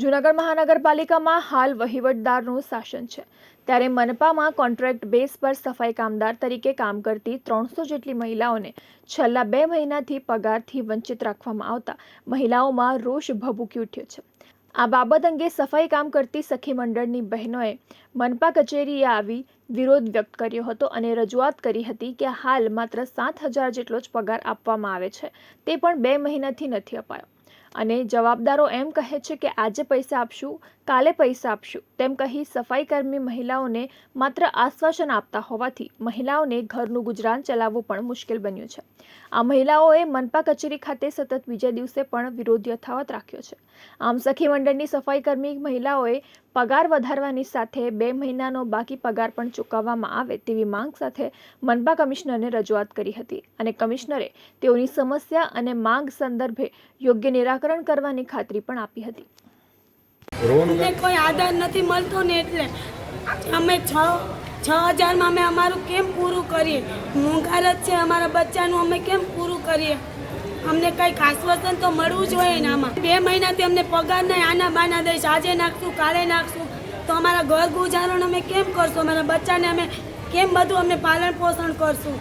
જૂનાગઢ મહાનગરપાલિકામાં હાલ વહીવટદારનું શાસન છે. ત્યારે મનપામાં કોન્ટ્રાક્ટ બેઝ પર સફાઈ કામદાર તરીકે કામ કરતી ત્રણસો જેટલી મહિલાઓને છેલ્લા બે મહિનાથી પગારથી વંચિત રાખવામાં આવતા મહિલાઓમાં રોષ ભભૂકી ઉઠ્યો છે. આ બાબત અંગે સફાઈ કામ કરતી સખી મંડળની બહેનોએ મનપા કચેરીએ આવી વિરોધ વ્યક્ત કર્યો હતો અને રજૂઆત કરી હતી કે હાલ માત્ર સાત હજાર જેટલો જ પગાર આપવામાં આવે છે. તે પણ બે મહિનાથી નથી અપાયો. અને જવાબદારો એમ કહે છે કે આજે પૈસા આપશું, કાલે પૈસા આપશું. તેમ કહી સફાઈકર્મી મહિલાઓને માત્ર આશ્વાસન આપતા હોવાથી મહિલાઓને ઘરનું ગુજરાન ચલાવવું પણ મુશ્કેલ બન્યું છે. આ મહિલાઓએ મનપા કચેરી ખાતે સતત બીજા દિવસે પણ વિરોધ યથાવત રાખ્યો છે. આમ, સખી મંડળની સફાઈકર્મી મહિલાઓએ પગાર વધારવાની સાથે બે મહિનાનો બાકી પગાર પણ ચૂકવવામાં આવે તેવી માંગ સાથે મનપા કમિશનરને રજૂઆત કરી હતી અને કમિશનરે તેઓની સમસ્યા અને માંગ સંદર્ભે યોગ્ય નિરાકરણ કરવાની ખાતરી પણ આપી હતી. કોઈ આધાર નથી મળતો ને એટલે અમે છ છ હજારમાં અમે અમારું કેમ પૂરું કરીએ? મોંઘારત જ છે અમારા બચ્ચાનું અમે કેમ પૂરું કરીએ? અમને કંઈક આશ્વાસન તો મળવું જોઈએ આમાં. બે મહિનાથી અમને પગાર નહીં, આના બાના દઈશ, આજે નાખશું, કાલે નાખશું. તો અમારા ઘર ગુજારણ અમે કેમ કરશું? અમારા બચ્ચાને અમે કેમ બધું અમે પાલન પોષણ કરશું?